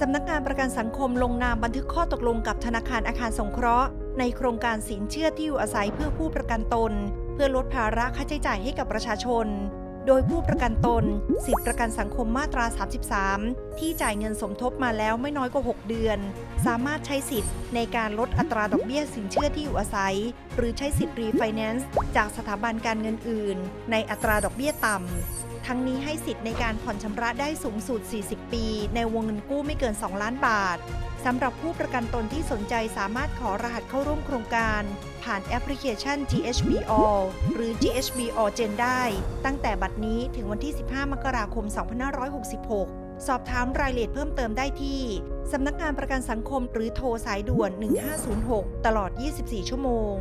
สำนักงานประกันสังคมลงนามบันทึกข้อตกลงกับธนาคารอาคารสงเคราะห์ ในโครงการสินเชื่อที่อยู่อาศัยเพื่อผู้ประกันตน เพื่อลดภาระค่าใช้จ่ายให้กับประชาชน โดยผู้ประกันตน สิทธิประกันสังคมมาตรา 33 ที่จ่ายเงินสมทบมาแล้วไม่น้อยกว่า 6 เดือน สามารถใช้สิทธิ์ในการลดอัตราดอกเบี้ยสินเชื่อที่อยู่อาศัย หรือใช้สิทธิ์รีไฟแนนซ์จากสถาบันการเงินอื่น ในอัตราดอกเบี้ยต่ำทั้งนี้ให้สิทธิ์ในการผ่อนชำระได้สูงสุด 40 ปี ในวงเงินกู้ไม่เกิน 2 ล้านบาทสำหรับผู้ประกันตนที่สนใจสามารถขอรหัสเข้าร่วมโครงการ ผ่านแอปพลิเคชัน GHB All หรือ GHB All Gen ได้ ตั้งแต่บัดนี้ถึงวันที่ 15 มกราคม 2566 สอบถามรายละเอียดเพิ่มเติมได้ที่สำนักงานประกันสังคมหรือโทรสายด่วน 1506 ตลอด 24 ชั่วโมง